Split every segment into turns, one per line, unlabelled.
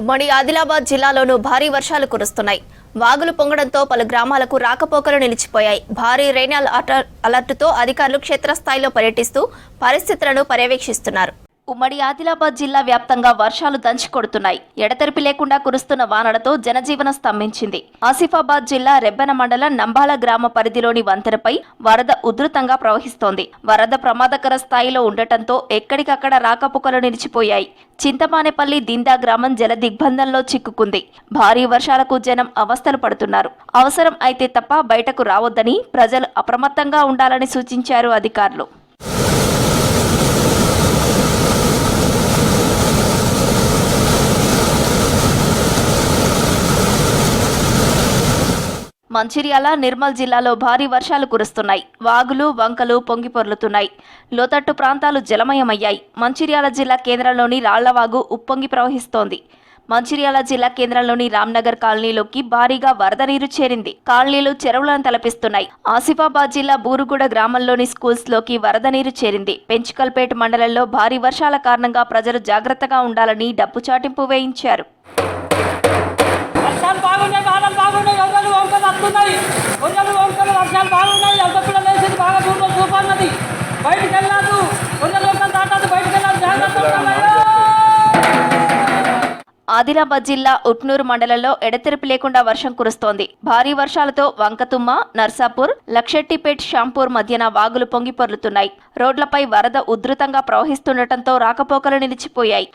ఉమ్మడి ఆదిలాబాద్ జిల్లాలోనూ భారీ వర్షాలు కురుస్తున్నాయి. వాగులు పొంగడంతో పలు గ్రామాలకు రాకపోకలు నిలిచిపోయాయి. భారీ రైనాల్ అలర్టుతో అధికారులు క్షేత్రస్థాయిలో పర్యటిస్తూ పరిస్థితులను పర్యవేక్షిస్తున్నారు. ఉమ్మడి ఆదిలాబాద్ జిల్లా వ్యాప్తంగా వర్షాలు దంచికొడుతున్నాయి. ఎడతెరిపి లేకుండా కురుస్తున్న వానలతో జనజీవనం స్తంభించింది. ఆసిఫాబాద్ జిల్లా రెబ్బెన మండలం నంబాల గ్రామ పరిధిలోని వంతెనపై వరద ఉధృతంగా ప్రవహిస్తోంది. వరద ప్రమాదకర స్థాయిలో ఉండటంతో ఎక్కడికక్కడ రాకపోకలు నిలిచిపోయాయి. చింతమానేపల్లి దిందా గ్రామం జల దిగ్బంధంలో చిక్కుకుంది. భారీ వర్షాలకు జనం అవస్థలు పడుతున్నారు. అవసరం అయితే తప్ప బయటకు రావద్దని ప్రజలు అప్రమత్తంగా ఉండాలని సూచించారు అధికారులు. మంచిర్యాల నిర్మల్ జిల్లాలో భారీ వర్షాలు కురుస్తున్నాయి. వాగులు వంకలు పొంగిపొర్లుతున్నాయి లోతట్టు ప్రాంతాలు జలమయమయ్యాయి. మంచిర్యాల జిల్లా కేంద్రంలోని రాళ్ళవాగు ఉప్పొంగి ప్రవహిస్తోంది. మంచిర్యాల జిల్లా కేంద్రంలోని రామ్నగర్ కాలనీలోకి భారీగా వరద నీరు చేరింది. కాలనీలు చెరువులను తలపిస్తున్నాయి. ఆసిఫాబాద్ జిల్లా బూరుగూడ గ్రామంలోని స్కూల్స్లోకి వరద నీరు చేరింది. పెంచుకల్పేట మండలంలో భారీ వర్షాల కారణంగా ప్రజలు జాగ్రత్తగా ఉండాలని డబ్బు చాటింపు వేయించారు.
బయటికి వెళ్ళాదు కొందరు వంకలు దాటాదు బయటికి వెళ్ళాదు జాగ్రత్త. ఉండాలి.
ఆదిలాబాద్ జిల్లా ఉట్నూరు మండలంలో ఎడతెరిపి లేకుండా వర్షం కురుస్తోంది. భారీ వర్షాలతో వంకతుమ్మ నర్సాపూర్ లక్షెట్టిపేట్ షాంపూర్ మధ్యన వాగులు పొంగి పొర్లుతున్నాయి. రోడ్లపై వరద ఉధృతంగా ప్రవహిస్తుండటంతో రాకపోకలు నిలిచిపోయాయి.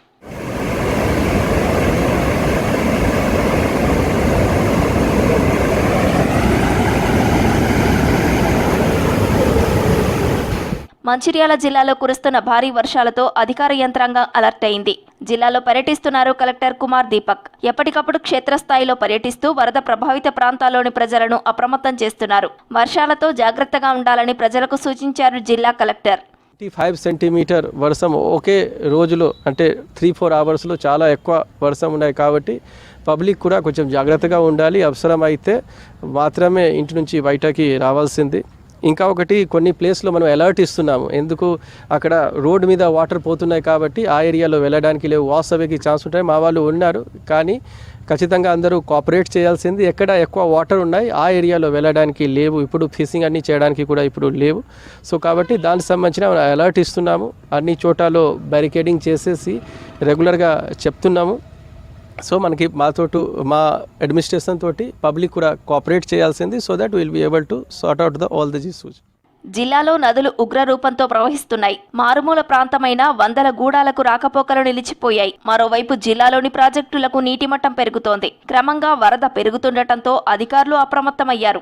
మంచిర్యాల జిల్లాలో కురుస్తున్న భారీ వర్షాలతో అధికార యంత్రాంగం అలర్ట్ అయింది. జిల్లాలో పర్యటిస్తున్నారు కలెక్టర్ కుమార్ దీపక్. ఎప్పటికప్పుడు క్షేత్రస్థాయిలో పర్యటిస్తూ వరద ప్రభావిత ప్రాంతాల్లోని ప్రజలను అప్రమత్తం చేస్తున్నారు. వర్షాలతో జాగ్రత్తగా ఉండాలని ప్రజలకు సూచించారు జిల్లా కలెక్టర్.
ఫైవ్ సెంటీమీటర్ వర్షం ఒకే రోజులో అంటే త్రీ ఫోర్ అవర్స్లో చాలా ఎక్కువ వర్షం ఉన్నాయి కాబట్టి పబ్లిక్ కూడా కొంచెం జాగ్రత్తగా ఉండాలి. అవసరమైతే మాత్రమే ఇంటి నుంచి బయటకి రావాల్సింది. ఇంకా ఒకటి కొన్ని ప్లేస్లో మనం అలర్ట్ ఇస్తున్నాము. ఎందుకు? అక్కడ రోడ్డు మీద వాటర్ పోతున్నాయి కాబట్టి ఆ ఏరియాలో వెళ్ళడానికి లేవు. వాస్తవికి ఛాన్స్ ఉంటాయి. మా వాళ్ళు ఉన్నారు. కానీ ఖచ్చితంగా అందరూ కోఆపరేట్ చేయాల్సింది ఎక్కడ ఎక్కువ వాటర్ ఉన్నాయి ఆ ఏరియాలో వెళ్ళడానికి లేవు. ఇప్పుడు ఫిషింగ్ అన్నీ చేయడానికి కూడా ఇప్పుడు లేవు. సో కాబట్టి దానికి సంబంధించిన అలర్ట్ ఇస్తున్నాము. అన్ని చోటాలో బ్యారికేడింగ్ చేసేసి రెగ్యులర్గా చెప్తున్నాము. సో మనకి మాతో మా అడ్మినిస్ట్రేషన్ తోటి పబ్లిక్ కూడా కోఆపరేట్ చేయాల్సింది so that will be able to sort out the all the issues
జిల్లాలో నదులు ఉగ్ర రూపంతో ప్రవహిస్తున్నాయి. మారుమూల ప్రాంతమైన వందల గూడాలకు రాకపోకలు నిలిచిపోయాయి. మరోవైపు జిల్లాలోని ప్రాజెక్టులకు నీటి మట్టం పెరుగుతోంది. క్రమంగా వరద పెరుగుతుండటంతో అధికారులు అప్రమత్తమయ్యారు.